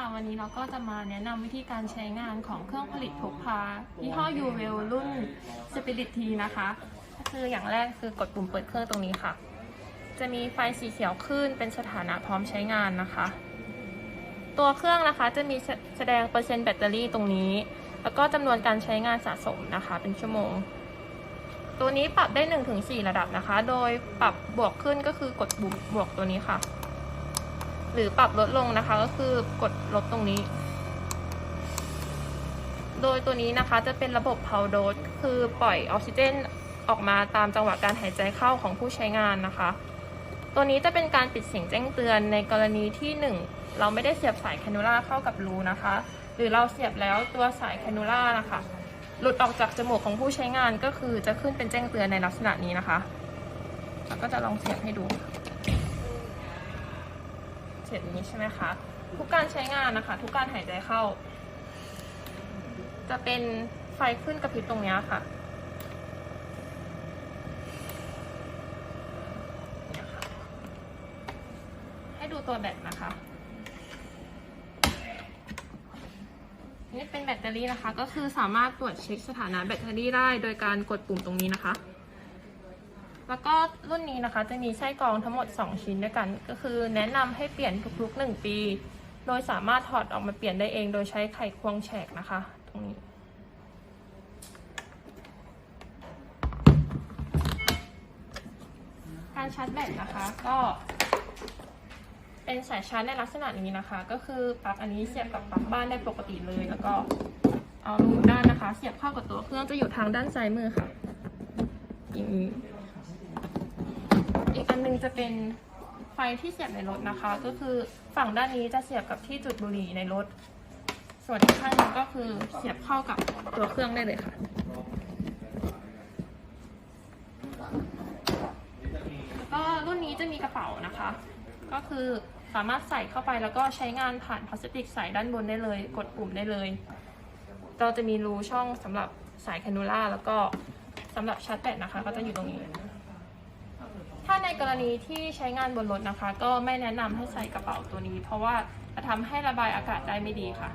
ค่ะ วันนี้เราก็จะมาแนะนำวิธีการใช้งานของเครื่องผลิตพกพายี่ห้อ u w e l รุ่น Spirit T นะคะก็คืออย่างแรกคือกดปุ่มเปิดเครื่องตรงนี้ค่ะ จะมีไฟสีเขียวขึ้นเป็นสถานะพร้อมใช้งานนะคะ ตัวเครื่องนะคะจะมีแสดงเปอร์เซ็นต์แบตเตอรี่ตรงนี้ แล้วก็จำนวนการใช้งานสะสมนะคะ เป็นชั่วโมง ตัวนี้ปรับได้ 1-4 ระดับนะคะ โดยปรับบวกขึ้นก็คือกดปุ่มบวกตัวนี้ค่ะ หรือปรับลดลงนะคะก็คือกดลบตรงนี้ โดยตัวนี้นะคะจะเป็นระบบ power dose คือปล่อยออกซิเจนออกมาตามจังหวะการหายใจเข้าของผู้ใช้งานนะคะ ตัวนี้จะเป็นการปิดเสียงแจ้งเตือนในกรณีที่ 1 เราไม่ได้เสียบสายแคนูล่าเข้ากับรูนะคะ หรือเราเสียบแล้วตัวสายแคนูล่านะคะ หลุดออกจากจมูกของผู้ใช้งานก็คือจะขึ้นเป็นแจ้งเตือนในลักษณะนี้นะคะแล้วก็จะลองเสียบให้ดู เสียบนี้ใช่ไหมคะ ทุกการใช้งานนะคะ ทุกการหายใจเข้า จะเป็นไฟขึ้นกระพริบตรงนี้ค่ะให้ดูตัวแบตนะคะ นี่เป็นแบตเตอรี่นะคะ ก็คือสามารถตรวจเช็คสถานะแบตเตอรี่ได้โดยการกดปุ่มตรงนี้นะคะ แล้วก็รุ่นนี้นะคะจะมีไส้กรองทั้งหมด 2 ชิ้นด้วยกัน ก็คือแนะนำให้เปลี่ยนทุกๆ 1 ปี โดยสามารถถอดออกมาเปลี่ยนได้เอง โดยใช้ไขควงแฉกนะคะ ตรงนี้การชาร์จแบตนะคะก็เป็นสายชาร์จในลักษณะนี้นะคะ ก็คือปลั๊กอันนี้เสียบกับปลั๊กบ้านได้ปกติเลยแล้วก็เอาลูด้านนะคะ เสียบเข้ากับตัวเครื่องจะอยู่ทางด้านซ้ายมือค่ะอย่างนี้ อีกอันหนึงจะเป็นไฟที่เสียบในรถนะคะ ก็คือฝั่งด้านนี้จะเสียบกับที่จุดบุหรี่ในรถ ส่วนอีกข้างนึงก็คือเสียบเข้ากับตัวเครื่องได้เลยค่ะแล้วก็รุ่นนี้จะมีกระเป๋านะคะ ก็คือสามารถใส่เข้าไปแล้วก็ใช้งานผ่านพลาสติกใส่ด้านบนได้เลย กดปุ่มได้เลยเราจะมีรูช่องสำหรับสายแคนูล่าแล้วก็สำหรับชาร์จแบตนะคะ ก็จะอยู่ตรงนี้ ถ้าในกรณีที่ใช้งานบนรถนะคะ ก็ไม่แนะนำให้ใส่กระเป๋าตัวนี้ เพราะว่าจะทำให้ระบายอากาศได้ไม่ดีค่ะ